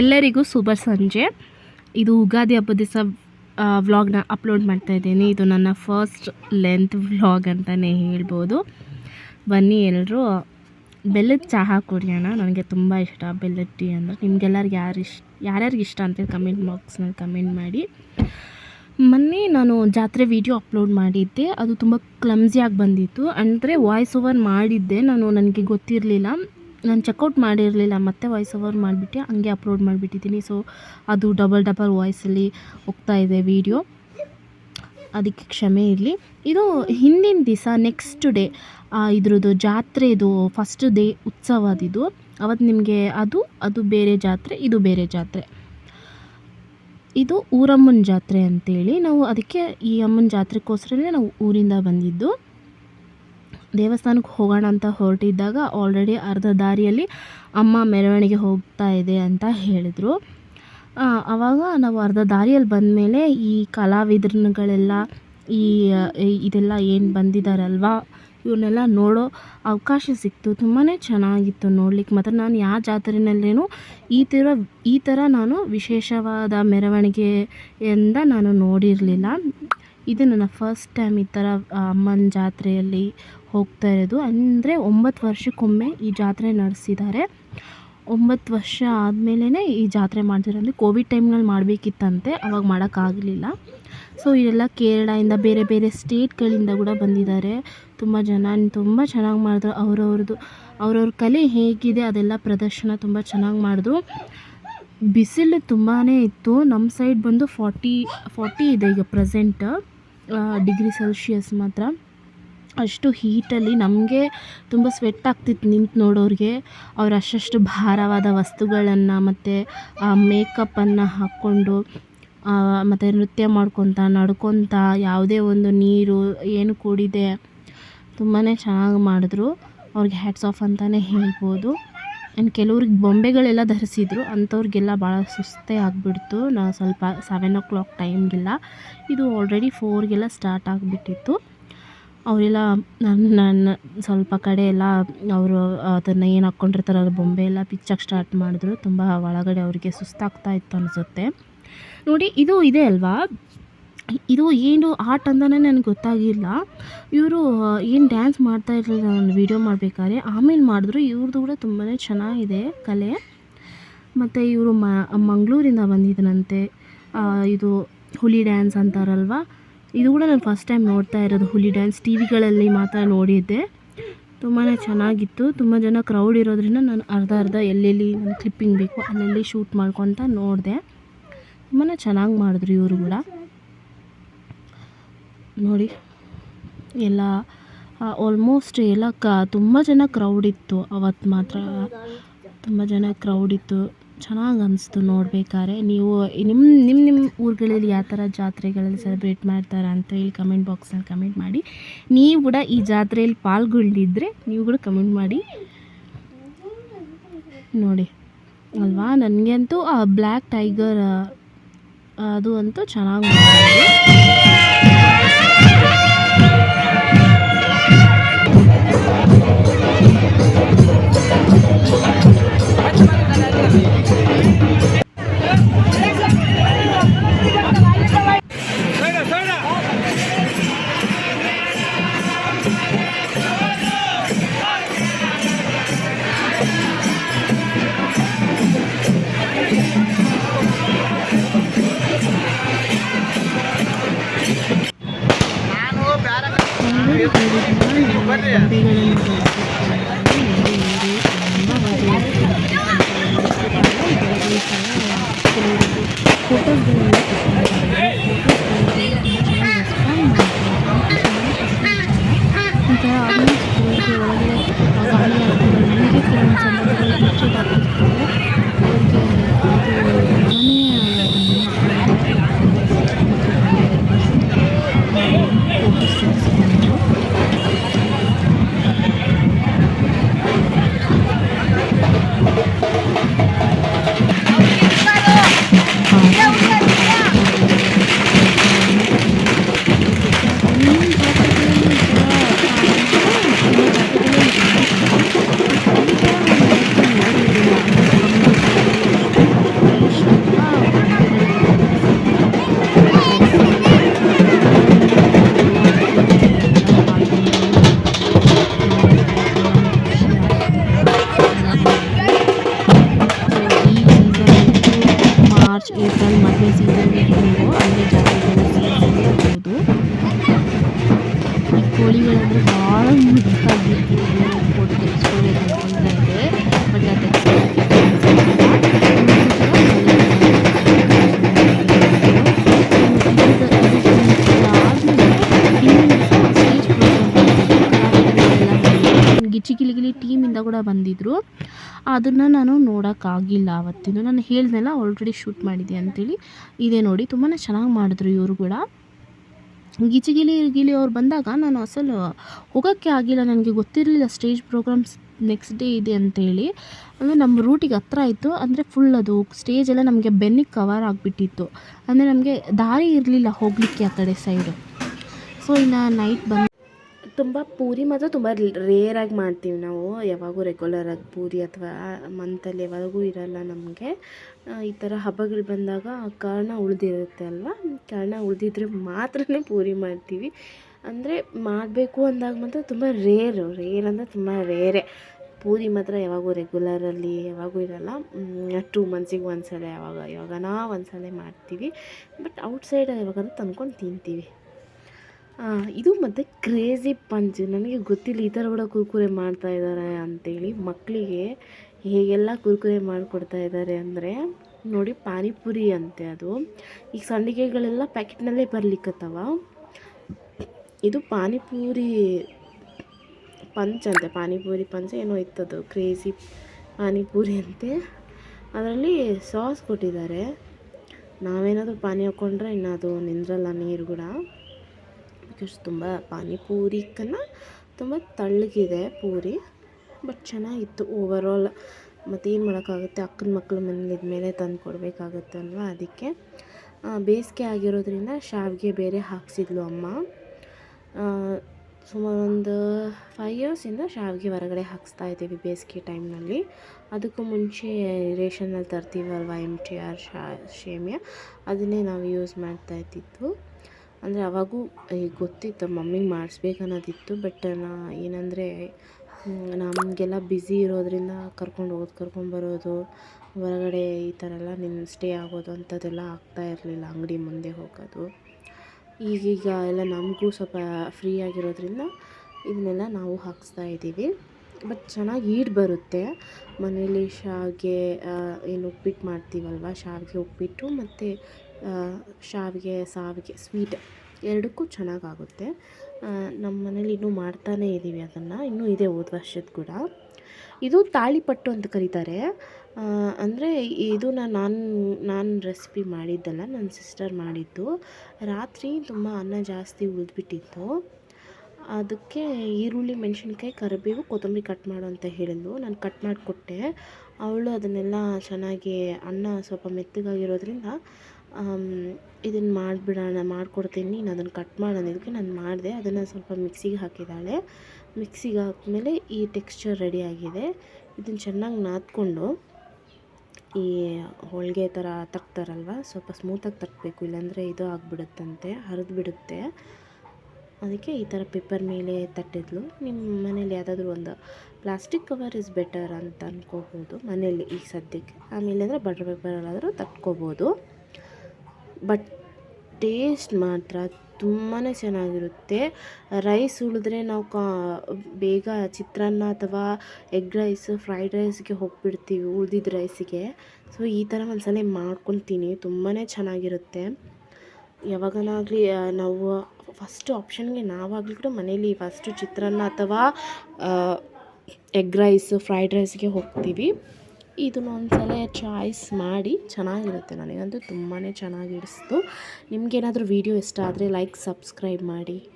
ಎಲ್ಲರಿಗೂ ಶುಭ ಸಂಜೆ. ಇದು ಉಗಾದಿ ಹಬ್ಬದ ದಿವಸ ವ್ಲಾಗ್ನ ಅಪ್ಲೋಡ್ ಮಾಡ್ತಾ ಇದ್ದೀನಿ. ಇದು ನನ್ನ ಫಸ್ಟ್ ಲೆಂತ್ ವ್ಲಾಗ್ ಅಂತಲೇ ಹೇಳ್ಬೋದು. ಬನ್ನಿ ಎಲ್ಲರೂ ಬೆಲ್ಲದ ಚಹಾ ಕುಡಿಯೋಣ. ನನಗೆ ತುಂಬ ಇಷ್ಟ ಬೆಲ್ಲದ ಟೀ ಅಂದರೆ. ನಿಮ್ಗೆಲ್ಲರಿಗೆ ಯಾರು ಇಷ್ಟ ಯಾರ್ಯಾರಿಗೆ ಇಷ್ಟ ಅಂತೇಳಿ ಕಮೆಂಟ್ ಬಾಕ್ಸ್ನಲ್ಲಿ ಕಮೆಂಟ್ ಮಾಡಿ. ಮೊನ್ನೆ ನಾನು ಜಾತ್ರೆ ವಿಡಿಯೋ ಅಪ್ಲೋಡ್ ಮಾಡಿದ್ದೆ. ಅದು ತುಂಬ ಕ್ಲಮ್ಸಿಯಾಗಿ ಬಂದಿತ್ತು. ಅಂದರೆ ವಾಯ್ಸ್ ಓವರ್ ಮಾಡಿದ್ದೆ. ನಾನು, ನನಗೆ ಗೊತ್ತಿರಲಿಲ್ಲ. ನಾನು ಚೆಕ್ಔಟ್ ಮಾಡಿರಲಿಲ್ಲ, ಮತ್ತೆ ವಾಯ್ಸ್ ಓವರ್ ಮಾಡಿಬಿಟ್ಟು, ಹಂಗೆ ಅಪ್ಲೋಡ್ ಮಾಡಿಬಿಟ್ಟಿದ್ದೀನಿ. ಸೊ ಅದು ಡಬಲ್ ಡಬಲ್ ವಾಯ್ಸಲ್ಲಿ ಹೋಗ್ತಾ ಇದೆ ವೀಡಿಯೋ ಅದಕ್ಕೆ ಕ್ಷಮೆ ಇರಲಿ. ಇದು ಹಿಂದಿನ ದಿವಸ ನೆಕ್ಸ್ಟ್ ಡೇ ಇದ್ರದ್ದು ಜಾತ್ರೆದು ಫಸ್ಟ್ ಡೇ ಉತ್ಸವದಿದು ಅವತ್ತು ನಿಮಗೆ ಅದು ಅದು ಬೇರೆ ಜಾತ್ರೆ, ಇದು ಬೇರೆ ಜಾತ್ರೆ. ಇದು ಊರಮ್ಮನ ಜಾತ್ರೆ ಅಂತೇಳಿ. ನಾವು ಅದಕ್ಕೆ ಈ ಅಮ್ಮನ ಜಾತ್ರೆಗೋಸ್ಕರನೇ ನಾವು ಊರಿಂದ ಬಂದಿದ್ದು. ದೇವಸ್ಥಾನಕ್ಕೆ ಹೋಗೋಣ ಅಂತ ಹೊರಟಿದ್ದಾಗ ಆಲ್ರೆಡಿ ಅರ್ಧ ದಾರಿಯಲ್ಲಿ ಅಮ್ಮ ಮೆರವಣಿಗೆ ಹೋಗ್ತಾ ಇದೆ ಅಂತ ಹೇಳಿದರು. ಆವಾಗ ನಾವು ಅರ್ಧ ದಾರಿಯಲ್ಲಿ ಬಂದಮೇಲೆ ಈ ಕಲಾವಿದರುಗಳೆಲ್ಲ, ಈ ಇದೆಲ್ಲ ಏನು ಬಂದಿದ್ದಾರಲ್ವಾ ಇವನ್ನೆಲ್ಲ ನೋಡೋ ಅವಕಾಶ ಸಿಕ್ತು. ತುಂಬಾ ಚೆನ್ನಾಗಿತ್ತು ನೋಡ್ಲಿಕ್ಕೆ. ಮತ್ತು ನಾನು ಯಾವ ಜಾತ್ರೆಯಲ್ಲೇನು ಈ ಥರ ಈ ಥರ ನಾನು ವಿಶೇಷವಾದ ಮೆರವಣಿಗೆಯಿಂದ ನಾನು ನೋಡಿರಲಿಲ್ಲ. ಇದು ನನ್ನ ಫಸ್ಟ್ ಟೈಮ್ ಈ ಥರ ಅಮ್ಮನ ಜಾತ್ರೆಯಲ್ಲಿ ಹೋಗ್ತಾ ಇರೋದು. ಅಂದರೆ ಒಂಬತ್ತು ವರ್ಷಕ್ಕೊಮ್ಮೆ ಈ ಜಾತ್ರೆ ನಡೆಸಿದ್ದಾರೆ. ಒಂಬತ್ತು ವರ್ಷ ಆದಮೇಲೆ ಈ ಜಾತ್ರೆ ಮಾಡ್ತಿರೋದು ಕೋವಿಡ್ ಟೈಮ್ನಲ್ಲಿ ಮಾಡಬೇಕಿತ್ತಂತೆ. ಅವಾಗ ಮಾಡೋಕ್ಕಾಗಲಿಲ್ಲ. ಸೊ ಇದೆಲ್ಲ ಕೇರಳದಿಂದ ಬೇರೆ ಬೇರೆ ಸ್ಟೇಟ್ಗಳಿಂದ ಕೂಡ ಬಂದಿದ್ದಾರೆ. ತುಂಬ ಜನ, ತುಂಬ ಚೆನ್ನಾಗಿ ಮಾಡಿದ್ರು. ಅವ್ರವ್ರದ್ದು, ಅವ್ರವ್ರ ಕಲೆ ಹೇಗಿದೆ ಅದೆಲ್ಲ ಪ್ರದರ್ಶನ ತುಂಬ ಚೆನ್ನಾಗಿ ಮಾಡಿದ್ರು ಬಿಸಿಲು ತುಂಬಾ ಇತ್ತು. ನಮ್ಮ ಸೈಡ್ ಬಂದು ಫಾರ್ಟಿ ಫಾರ್ಟಿ ಇದೆ ಈಗ ಪ್ರೆಸೆಂಟ್ ಡಿಗ್ರಿ ಸೆಲ್ಶಿಯಸ್ ಮಾತ್ರ. ಅಷ್ಟು ಹೀಟಲ್ಲಿ ನಮಗೆ ತುಂಬ ಸ್ವೆಟ್ ಆಗ್ತಿತ್ತು ನಿಂತು ನೋಡೋರಿಗೆ. ಅವ್ರು ಅಷ್ಟಷ್ಟು ಭಾರವಾದ ವಸ್ತುಗಳನ್ನು ಮತ್ತು ಮೇಕಪ್ಪನ್ನು ಹಾಕ್ಕೊಂಡು ಮತ್ತು ನೃತ್ಯ ಮಾಡ್ಕೊತ, ನಡ್ಕೊತ, ಯಾವುದೇ ಒಂದು ನೀರು, ಏನು ಕೂಡಿದೆ ತುಂಬಾ ಚೆನ್ನಾಗಿ ಮಾಡಿದ್ರು. ಅವ್ರಿಗೆ ಹ್ಯಾಟ್ಸ್ ಆಫ್ ಅಂತಲೇ ಹೇಳ್ಬೋದು. ಆ್ಯಂಡ್ ಕೆಲವ್ರಿಗೆ ಬೊಂಬೆಗಳೆಲ್ಲ ಧರಿಸಿದ್ರು, ಅಂಥವ್ರಿಗೆಲ್ಲ ಭಾಳ ಸುಸ್ತೇ ಆಗಿಬಿಡ್ತು. ನಾ ಸ್ವಲ್ಪ ಸೆವೆನ್ ಓ ಕ್ಲಾಕ್ ಟೈಮ್ಗೆಲ್ಲ ಇದು ಆಲ್ರೆಡಿ ಫೋರ್ಗೆಲ್ಲ ಸ್ಟಾರ್ಟ್ ಆಗಿಬಿಟ್ಟಿತ್ತು. ಅವರೆಲ್ಲ ನನ್ನ ನನ್ನ ಸ್ವಲ್ಪ ಕಡೆ ಎಲ್ಲ ಅವರು ಅದನ್ನು ಏನು ಹಾಕ್ಕೊಂಡಿರ್ತಾರೆ ಅದು ಬೊಂಬೆ ಎಲ್ಲ ಬಿಚ್ಚಕ್ಕೆ ಸ್ಟಾರ್ಟ್ ಮಾಡಿದ್ರು. ತುಂಬ ಒಳಗಡೆ ಅವರಿಗೆ ಸುಸ್ತಾಗ್ತಾ ಇತ್ತು ಅನಿಸುತ್ತೆ. ನೋಡಿ, ಇದು ಇದೆ ಅಲ್ವಾ? ಇದು ಏನು ಆರ್ಟ್ ಅಂತಲೇ ನನಗೆ ಗೊತ್ತಾಗಿಲ್ಲ. ಇವರು ಏನು ಡ್ಯಾನ್ಸ್ ಮಾಡ್ತಾ ಇರಲಿಲ್ಲ ನಾನು ವೀಡಿಯೋ ಮಾಡಬೇಕಾದ್ರೆ ಆಮೇಲೆ ಮಾಡಿದ್ರು. ಇವ್ರದ್ದು ಕೂಡ ತುಂಬಾ ಚೆನ್ನಾಗಿದೆ ಕಲೆ. ಮತ್ತು ಇವರು ಮಂಗಳೂರಿಂದ ಬಂದಿದ್ದನಂತೆ ಇದು ಹುಲಿ ಡ್ಯಾನ್ಸ್ ಅಂತಾರಲ್ವ? ಇದು ಕೂಡ ನಾನು ಫಸ್ಟ್ ಟೈಮ್ ನೋಡ್ತಾ ಇರೋದು ಹುಲಿ ಡ್ಯಾನ್ಸ್ ಟಿ ವಿಗಳಲ್ಲಿ ಮಾತ್ರ ನೋಡಿದ್ದೆ. ತುಂಬಾ ಚೆನ್ನಾಗಿತ್ತು. ತುಂಬ ಜನ ಕ್ರೌಡ್ ಇರೋದ್ರಿಂದ ನಾನು ಅರ್ಧ ಅರ್ಧ ಎಲ್ಲೆಲ್ಲಿ ನನ್ನ ಕ್ಲಿಪ್ಪಿಂಗ್ ಬೇಕು ಅಲ್ಲೆಲ್ಲಿ ಶೂಟ್ ಮಾಡ್ಕೊತ ನೋಡಿದೆ. ತುಂಬಾ ಚೆನ್ನಾಗಿ ಮಾಡಿದ್ರು ಇವರು ಕೂಡ. ನೋಡಿ, ಎಲ್ಲ ಆಲ್ಮೋಸ್ಟ್ ಎಲ್ಲ ಕ, ತುಂಬ ಜನ ಕ್ರೌಡ್ ಇತ್ತು ಅವತ್ತು ಮಾತ್ರ. ತುಂಬ ಜನ ಕ್ರೌಡ್ ಇತ್ತು. ಚೆನ್ನಾಗಿ ಅನ್ನಿಸ್ತು ನೋಡ್ಬೇಕಾದ್ರೆ. ನೀವು ನಿಮ್ಮ ನಿಮ್ಮ ನಿಮ್ಮ ಊರುಗಳಲ್ಲಿ ಯಾವ ಥರ ಜಾತ್ರೆಗಳಲ್ಲಿ ಸೆಲೆಬ್ರೇಟ್ ಮಾಡ್ತಾರೆ ಅಂತ ಹೇಳಿ ಕಮೆಂಟ್ ಬಾಕ್ಸಲ್ಲಿ ಕಮೆಂಟ್ ಮಾಡಿ. ನೀವು ಕೂಡ ಈ ಜಾತ್ರೆಯಲ್ಲಿ ಪಾಲ್ಗೊಂಡಿದ್ದರೆ ನೀವು ಕೂಡ ಕಮೆಂಟ್ ಮಾಡಿ. ನೋಡಿ. ಅಲ್ವಾ? ನನಗಂತೂ ಆ ಬ್ಲ್ಯಾಕ್ ಟೈಗರ್ ಅದು ಅಂತೂ ಚೆನ್ನಾಗಿ ಅದನ್ನು ನಾನು ನೋಡೋಕ್ಕಾಗಿಲ್ಲ ಅವತ್ತಿನ ನಾನು ಹೇಳ್ದೆಲ್ಲ ಆಲ್ರೆಡಿ ಶೂಟ್ ಮಾಡಿದೆ ಅಂತೇಳಿ. ಇದೆ ನೋಡಿ ತುಂಬಾ ಚೆನ್ನಾಗಿ ಮಾಡಿದ್ರು ಇವರು ಕೂಡ. ಗಿಚಿ ಗಿಲಿ ಗಿಲಿ ಅವ್ರು ಬಂದಾಗ ನಾನು ಅಸಲು ಹೋಗೋಕ್ಕೆ ಆಗಿಲ್ಲ, ನನಗೆ ಗೊತ್ತಿರಲಿಲ್ಲ ಸ್ಟೇಜ್ ಪ್ರೋಗ್ರಾಮ್ಸ್ ನೆಕ್ಸ್ಟ್ ಡೇ ಇದೆ ಅಂತೇಳಿ. ಅಂದರೆ ನಮ್ಮ ರೂಟಿಗೆ ಹತ್ರ ಇತ್ತು. ಅಂದರೆ ಫುಲ್ ಅದು ಸ್ಟೇಜ್ ಎಲ್ಲ ನಮಗೆ ಬೆನ್ನಿಗೆ ಕವರ್ ಆಗಿಬಿಟ್ಟಿತ್ತು. ಅಂದರೆ ನಮಗೆ ದಾರಿ ಇರಲಿಲ್ಲ ಹೋಗಲಿಕ್ಕೆ ಆ ಕಡೆ ಸೈಡು ಸೊ ಇನ್ನು ನೈಟ್ ಬಂದು ತುಂಬ ಪೂರಿ ಮಾತ್ರ ತುಂಬ ರೇರಾಗಿ ಮಾಡ್ತೀವಿ ನಾವು. ಯಾವಾಗೂ ರೆಗ್ಯುಲರಾಗಿ ಪೂರಿ ಅಥವಾ ಮಂತಲ್ಲಿ ಯಾವಾಗೂ ಇರಲ್ಲ ನಮಗೆ. ಈ ಥರ ಹಬ್ಬಗಳು ಬಂದಾಗ ಕಾರಣ ಉಳಿದಿರುತ್ತೆ ಅಲ್ವಾ? ಕಾರಣ ಉಳಿದಿದ್ರೆ ಮಾತ್ರನೇ ಪೂರಿ ಮಾಡ್ತೀವಿ. ಅಂದರೆ ಮಾಡಬೇಕು ಅಂದಾಗ ಮಾತ್ರ ತುಂಬ ರೇರು ರೇರ್ ಅಂದರೆ ತುಂಬ ರೇರೆ ಪೂರಿ ಮಾತ್ರ ಯಾವಾಗೂ ರೆಗ್ಯುಲರಲ್ಲಿ ಯಾವಾಗೂ ಇರಲ್ಲ. ಟೂ ಮಂತ್ಸಿಗೆ ಒಂದು ಸಲ ಯಾವಾಗ ಯಾವಾಗನಾ ಒಂದು ಸಲ ಮಾಡ್ತೀವಿ. ಬಟ್ ಔಟ್ಸೈಡ್ ಯಾವಾಗಾದ್ರೂ ತಂದ್ಕೊಂಡು ತಿಂತೀವಿ. ಇದು ಮತ್ತು ಕ್ರೇಜಿ ಪಂಚ್ ನನಗೆ ಗೊತ್ತಿಲ್ಲ ಈ ಥರ ಕೂಡ ಕುರ್ಕುರೆ ಮಾಡ್ತಾ ಇದ್ದಾರೆ ಅಂತೇಳಿ ಮಕ್ಕಳಿಗೆ ಹೇಗೆಲ್ಲ ಕುರ್ಕುರೆ ಮಾಡಿಕೊಡ್ತಾ ಇದ್ದಾರೆ ಅಂದರೆ, ನೋಡಿ ಪಾನಿಪುರಿ ಅಂತೆ ಅದು. ಈಗ ಸಂಡಿಗೆಗಳೆಲ್ಲ ಪ್ಯಾಕೆಟ್ನಲ್ಲೇ ಬರ್ಲಿಕ್ಕತ್ತವ. ಇದು ಪಾನಿಪುರಿ ಪಂಚ್ ಅಂತೆ. ಪಾನಿಪುರಿ ಪಂಚ್ ಏನೋ ಇತ್ತದು ಕ್ರೇಜಿ ಪಾನಿಪುರಿ ಅಂತೆ. ಅದರಲ್ಲಿ ಸಾಸ್ ಕೊಟ್ಟಿದ್ದಾರೆ. ನಾವೇನಾದರೂ ಪಾನಿ ಹಾಕ್ಕೊಂಡ್ರೆ ಇನ್ನು ಅದು ನಿಂದ್ರಲ್ಲ ನೀರು ಕೂಡ. ಬಿಕಾಸ್ ತುಂಬ ಪಾನಿಪೂರಿಕನ್ನ ತುಂಬ ತಳ್ಳಗಿದೆ ಪೂರಿ ಬಟ್ ಚೆನ್ನಾಗಿತ್ತು ಓವರಾಲ್ ಏನು ಮಾಡೋಕ್ಕಾಗುತ್ತೆ? ಅಕ್ಕನ ಮಕ್ಕಳು ಮನೇಲಿ ಇದ್ಮೇಲೆ ತಂದು ಕೊಡಬೇಕಾಗುತ್ತೆ ಅಲ್ವಾ ಅದಕ್ಕೆ. ಬೇಸಿಗೆ ಆಗಿರೋದ್ರಿಂದ ಶಾವಿಗೆ ಬೇರೆ ಹಾಕ್ಸಿದ್ಲು ಅಮ್ಮ. ಸುಮಾರು ಒಂದು ಫೈವ್ ಇಯರ್ಸಿಂದ ಶಾವಿಗೆ ಹೊರಗಡೆ ಹಾಕ್ಸ್ತಾ ಇದ್ದೀವಿ ಬೇಸಿಗೆ ಟೈಮ್ನಲ್ಲಿ ಅದಕ್ಕೂ ಮುಂಚೆ ರೇಷನಲ್ಲಿ ತರ್ತೀವಲ್ವ ಎಂ ಟಿ ಆರ್ ಶಾ, ಶೇಮಿಯ? ಅದನ್ನೇ ನಾವು ಯೂಸ್ ಮಾಡ್ತಾ ಇದ್ದಿದ್ದು. ಅಂದರೆ ಅವಾಗೂ ಈಗ ಗೊತ್ತಿತ್ತು ಮಮ್ಮಿಗೆ ಮಾಡಿಸ್ಬೇಕು ಅನ್ನೋದಿತ್ತು ಬಟ್ ನಾ ಏನಂದರೆ ನಮಗೆಲ್ಲ ಬಿಝಿ ಇರೋದರಿಂದ ಕರ್ಕೊಂಡು ಹೋಗೋದು ಕರ್ಕೊಂಬರೋದು ಹೊರಗಡೆ ಈ ಥರ ಎಲ್ಲ ನಿನ್ನ ಸ್ಟೇ ಆಗೋದು ಅಂಥದ್ದೆಲ್ಲ ಆಗ್ತಾ ಇರಲಿಲ್ಲ ಅಂಗಡಿ ಮುಂದೆ ಹೋಗೋದು. ಈಗೀಗ ಎಲ್ಲ ನಮಗೂ ಸ್ವಲ್ಪ ಫ್ರೀ ಆಗಿರೋದ್ರಿಂದ ಇದನ್ನೆಲ್ಲ ನಾವು ಹಾಕಿಸ್ತಾ ಇದ್ದೀವಿ. ಬಟ್ ಚೆನ್ನಾಗಿ ಈಡ್ ಬರುತ್ತೆ. ಮನೇಲಿ ಶಾವಿಗೆ ಏನು ಉಪ್ಪಿಟ್ಟು ಮಾಡ್ತೀವಲ್ವ, ಶಾವಿಗೆ ಉಪ್ಪಿಟ್ಟು ಮತ್ತು ಶಾವಿಗೆ, ಸಾವಿಗೆ ಸ್ವೀಟ್ ಎರಡಕ್ಕೂ ಚೆನ್ನಾಗಾಗುತ್ತೆ. ನಮ್ಮ ಮನೇಲಿ ಇನ್ನೂ ಮಾಡ್ತಾನೇ ಇದ್ದೀವಿ ಅದನ್ನು. ಇನ್ನೂ ಇದೆ ಹೋದ ವರ್ಷದ ಕೂಡ. ಇದು ತಾಳಿಪಟ್ಟು ಅಂತ ಕರೀತಾರೆ. ಅಂದರೆ ಇದನ್ನ ನಾನು ನಾನು ರೆಸಿಪಿ ಮಾಡಿದ್ದಲ್ಲ ನನ್ನ ಸಿಸ್ಟರ್ ಮಾಡಿದ್ದು. ರಾತ್ರಿ ತುಂಬ ಅನ್ನ ಜಾಸ್ತಿ ಉಳಿದ್ಬಿಟ್ಟಿತ್ತು. ಅದಕ್ಕೆ ಈರುಳ್ಳಿ, ಮೆಣಸಿನ್ಕಾಯಿ, ಕರಿಬೇವು, ಕೊತ್ತಂಬರಿ ಕಟ್ ಮಾಡು ಅಂತ ಹೇಳಿದ್ಲು. ನಾನು ಕಟ್ ಮಾಡಿಕೊಟ್ಟೆ. ಅವಳು ಅದನ್ನೆಲ್ಲ ಚೆನ್ನಾಗಿ ಅನ್ನ ಸ್ವಲ್ಪ ಮೆತ್ತಗಾಗಿರೋದ್ರಿಂದ ಇದನ್ನು ಮಾಡಿಬಿಡೋಣ, ಮಾಡಿಕೊಡ್ತೀನಿ, ನೀನು ಅದನ್ನು ಕಟ್ ಮಾಡೋದಕ್ಕೆ ನಾನು ಮಾಡಿದೆ. ಅದನ್ನು ಸ್ವಲ್ಪ ಮಿಕ್ಸಿಗೆ ಹಾಕಿದ್ದಾಳೆ ಮಿಕ್ಸಿಗೆ ಹಾಕಿದ್ಮೇಲೆ ಈ ಟೆಕ್ಸ್ಚರ್ ರೆಡಿ ಆಗಿದೆ. ಇದನ್ನು ಚೆನ್ನಾಗಿ ನಾದ್ಕೊಂಡು ಈ ಹೋಳಿಗೆ ಥರ ತಟ್ತಾರಲ್ವ ಸ್ವಲ್ಪ ಸ್ಮೂತಾಗಿ ತಟ್ಟಬೇಕು ಇಲ್ಲಾಂದರೆ ಇದು ಆಗಿಬಿಡುತ್ತಂತೆ, ಹರಿದು ಬಿಡುತ್ತೆ. ಅದಕ್ಕೆ ಈ ಥರ ಪೇಪರ್ ಮೇಲೆ ತಟ್ಟಿದ್ಲು. ನಿಮ್ಮ ಮನೇಲಿ ಯಾವುದಾದ್ರೂ ಒಂದು ಪ್ಲಾಸ್ಟಿಕ್ ಕವರ್ ಇಸ್ ಬೆಟರ್ ಅಂತ ಅಂದ್ಕೋಬೋದು ಮನೇಲಿ ಈಗ ಸದ್ಯಕ್ಕೆ. ಆಮೇಲೆ ಅಂದರೆ ಬಟರ್ ಪೇಪರಲ್ಲಾದರೂ ತಟ್ಕೋಬೋದು. ಬಟ್ ಟೇಸ್ಟ್ ಮಾತ್ರ ತುಂಬಾ ಚೆನ್ನಾಗಿರುತ್ತೆ. ರೈಸ್ ಉಳಿದ್ರೆ ನಾವು ಕಾ, ಬೇಗ ಚಿತ್ರಾನ್ನ ಅಥವಾ ಎಗ್ ರೈಸ್, ಫ್ರೈಡ್ ರೈಸ್ಗೆ ಹೋಗ್ಬಿಡ್ತೀವಿ ಉಳ್ದಿದ್ದ ರೈಸಿಗೆ. ಸೊ, ಈ ಥರ ಒಂದ್ಸಲ ಮಾಡ್ಕೊತೀನಿ ತುಂಬಾ ಚೆನ್ನಾಗಿರುತ್ತೆ. ಯಾವಾಗನಾಗಲಿ ನಾವು ಫಸ್ಟ್ ಆಪ್ಷನ್ಗೆ ನಾವಾಗಲಿ ಕೂಡ ಮನೇಲಿ ಫಸ್ಟು ಚಿತ್ರಾನ್ನ ಅಥವಾ ಎಗ್ ರೈಸ್, ಫ್ರೈಡ್ ರೈಸ್ಗೆ ಹೋಗ್ತೀವಿ. ಇದನ್ನ ಒಂದು ಸಲ ಚಾಯ್ಸ್ ಮಾಡಿ ಚೆನ್ನಾಗಿರುತ್ತೆ. ನನಗಂತೂ ತುಂಬಾ ಚೆನ್ನಾಗಿ ಹಿಡಿಸ್ತು. ನಿಮಗೇನಾದ್ರೂ ವೀಡಿಯೋ ಇಷ್ಟ ಆದರೆ ಲೈಕ್, ಸಬ್ಸ್ಕ್ರೈಬ್ ಮಾಡಿ.